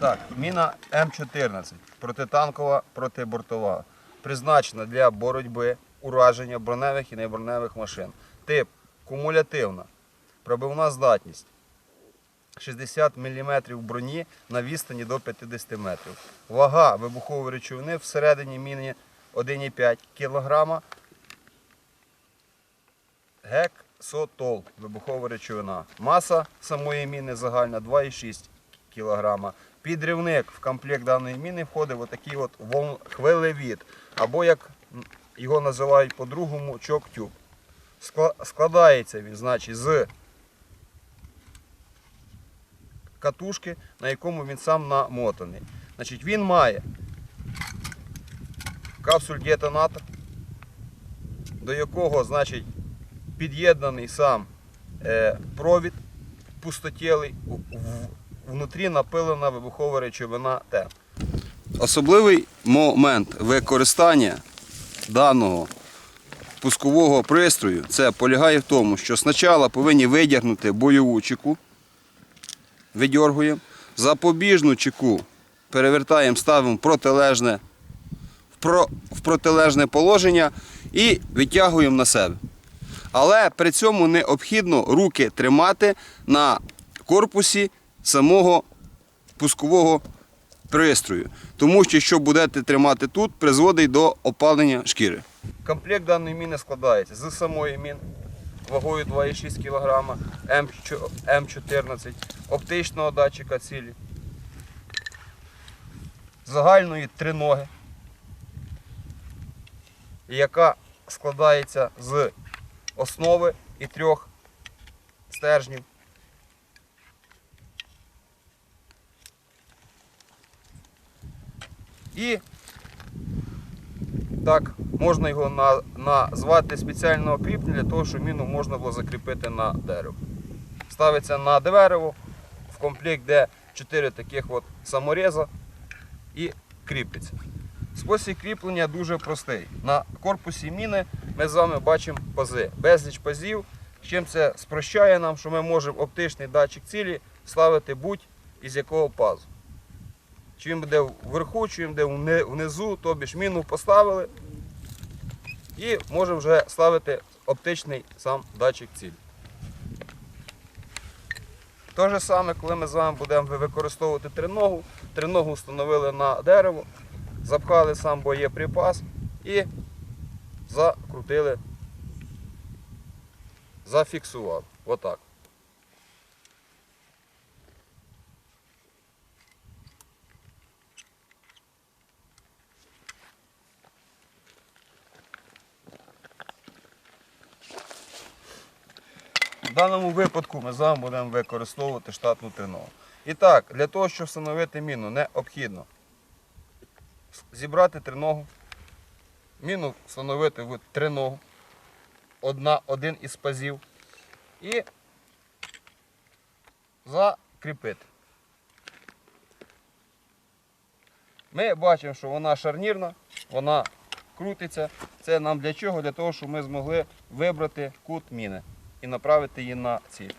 Так, міна М14, протитанкова, протибортова. Призначена для боротьби, ураження броневих і неброневих машин. Тип кумулятивна. Пробивна здатність 60 мм броні на відстані до 50 метрів. Вага вибухової речовини всередині міни 1,5 кг. Гексотол вибухова речовина. Маса самої міни загальна 2,6 кг. Підривник в комплект даної міни входить в отакий от хвилевід, або як його називають по-другому чок-тюб. Складається він, значить, з катушки, на якому він сам намотаний. Значить, він має капсуль-детонатор, до якого, значить, під'єднаний сам е, провід пустотілий, в- внутрі напилена вибухова речовина Т. Особливий момент використання даного пускового пристрою це полягає в тому, що спочатку повинні видягнути бойову чеку, видьоргуємо, запобіжну чеку перевертаємо, ставимо протилежне, в, про, в протилежне положення і витягуємо на себе. Але при цьому необхідно руки тримати на корпусі самого пускового пристрою. Тому що, що будете тримати тут, призводить до опалення шкіри. Комплект даної міни складається з самої міни вагою 2,6 кг, М14, оптичного датчика цілі, загальної триноги, яка складається з основи і трьох стержнів. І так, можна його на, назвати спеціального кріплення для того, щоб міну можна було закріпити на дерево. Ставиться на дерево, в комплект де 4 таких от самореза і кріпиться. Спосіб кріплення дуже простий. На корпусі міни ми з вами бачимо пази. Безліч пазів. Чим це спрощає нам, що ми можемо оптичний датчик цілі ставити будь-із якого пазу. Чи він буде вверху, чи він буде внизу, тобі ж міну поставили. І можемо вже ставити оптичний сам датчик цілі. Те ж саме, коли ми з вами будемо використовувати триногу, триногу встановили на дерево, запхали сам боєприпас і закрутили, зафіксували. Отак. Даному випадку ми з вами будемо використовувати штатну триногу. І так, для того, щоб встановити міну, необхідно зібрати триногу, міну встановити в триногу, одна, один із пазів і закріпити. Ми бачимо, що вона шарнірна, вона крутиться. Це нам для чого? Для того, щоб ми змогли вибрати кут міни і направити її на ціль.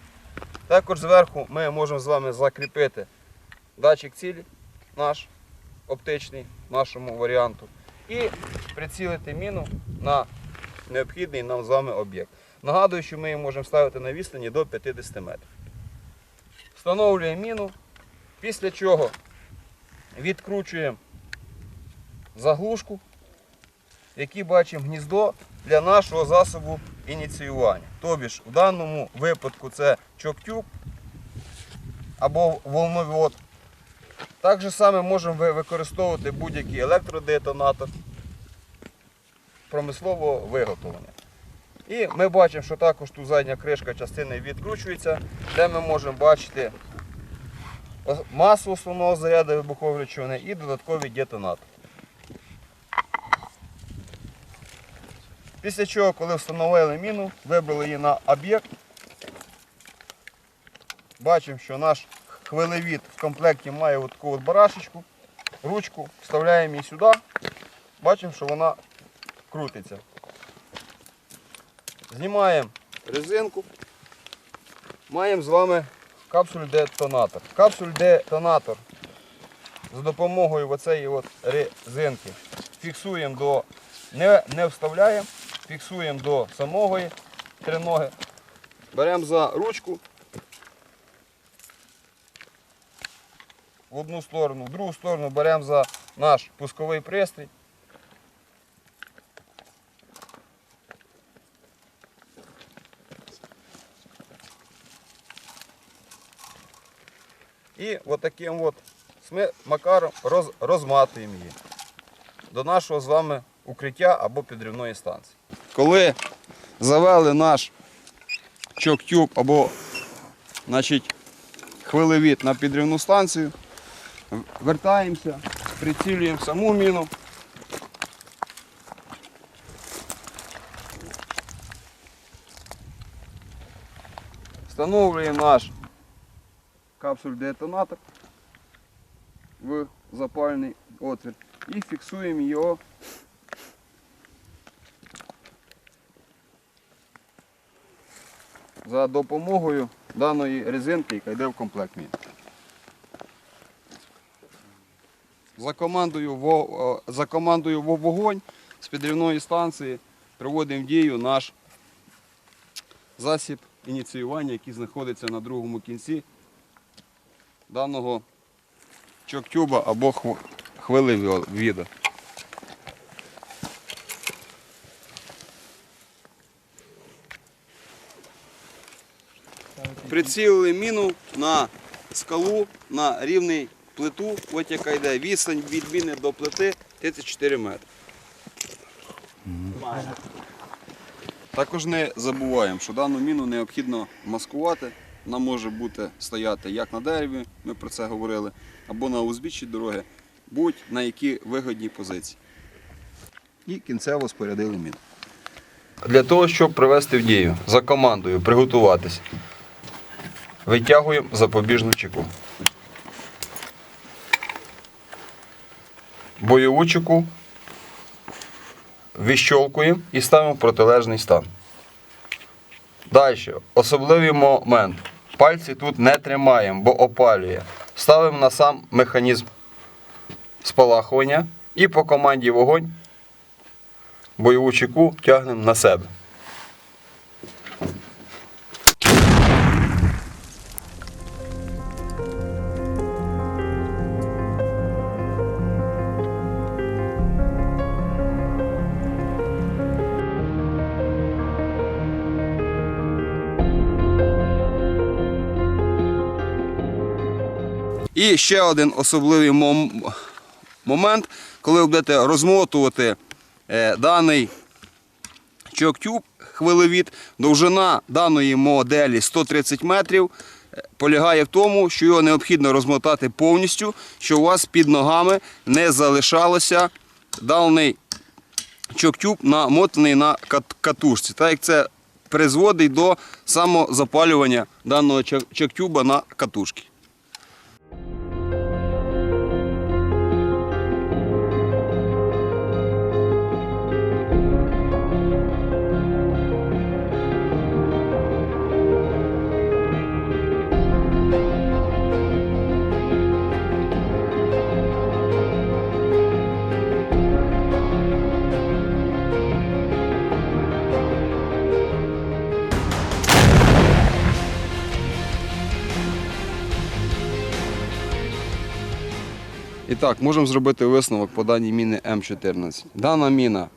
Також зверху ми можемо з вами закріпити датчик цілі наш оптичний нашому варіанту і прицілити міну на необхідний нам з вами об'єкт. Нагадую, що ми її можемо ставити на відстані до 50 метрів. Встановлюємо міну, після чого відкручуємо заглушку, в якій бачимо гніздо для нашого засобу ініціювання. Тобі ж в даному випадку це чоктюб або волновод. Так же саме можемо використовувати будь-який електродетонатор промислового виготовлення. І ми бачимо, що також тут задня кришка частини відкручується, де ми можемо бачити масу основного заряду вибухової речовини і додатковий детонатор. Після чого, коли встановили міну, вибрали її на об'єкт, бачимо, що наш хвилевід в комплекті має от таку от барашечку, ручку, вставляємо її сюди, бачимо, що вона крутиться. Знімаємо резинку, маємо з вами капсуль детонатор. Капсуль детонатор за допомогою оцеї от резинки. Фіксуємо до, не, не вставляємо, фіксуємо до самої триноги. Беремо за ручку в одну сторону, в другу сторону беремо за наш пусковий пристрій. І отаким от сми- макаром роз, розматуємо її до нашого з вами укриття або підривної станції. Коли завели наш чок-тюб або значить, хвилевід на підривну станцію, вертаємося, прицілюємо саму міну. Встановлюємо наш капсуль детонатор в запальний отвір і фіксуємо його за допомогою даної резинки, яка йде в комплект мін. За командою, за командою вогонь з підрівної станції приводимо в дію наш засіб ініціювання, який знаходиться на другому кінці даного чоктюба або хв- хвилевіда. Прицілили міну на скалу на рівний плиту, от яка йде відстань від міни до плити 34 метри. Також не забуваємо, що дану міну необхідно маскувати. Вона може бути стояти як на дереві, ми про це говорили, або на узбіччі дороги, будь на які вигодні позиції. І кінцево спорядили міну. Для того, щоб привести в дію за командою приготуватись, витягуємо запобіжну чеку. Бойову чеку вищолкуємо і ставимо в протилежний стан. Далі, особливий момент. Пальці тут не тримаємо, бо опалює. Ставимо на сам механізм спалахування і по команді вогонь бойову чеку тягнемо на себе. І ще один особливий мом- момент, коли ви будете розмотувати е, даний чоктюб хвилевід, довжина даної моделі 130 метрів. е, Полягає в тому, що його необхідно розмотати повністю, щоб у вас під ногами не залишалося даний чоктюб намотаний на катушці. Так як це призводить до самозапалювання даного чоктюба на катушці. Так, можемо зробити висновок по даній міні М14. Дана міна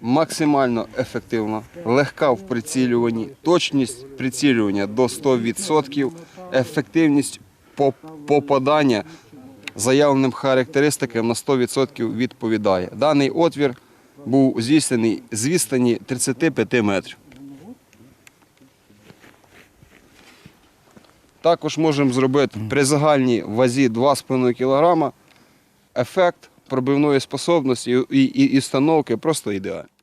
максимально ефективна, легка в прицілюванні, точність прицілювання до 100%, ефективність попадання заявленим характеристикам на 100% відповідає. Даний отвір був здійснений з відстані 35 метрів. Також можемо зробити при загальній вазі 2,5 кг ефект пробивної способності і, і, і установки просто ідеальний.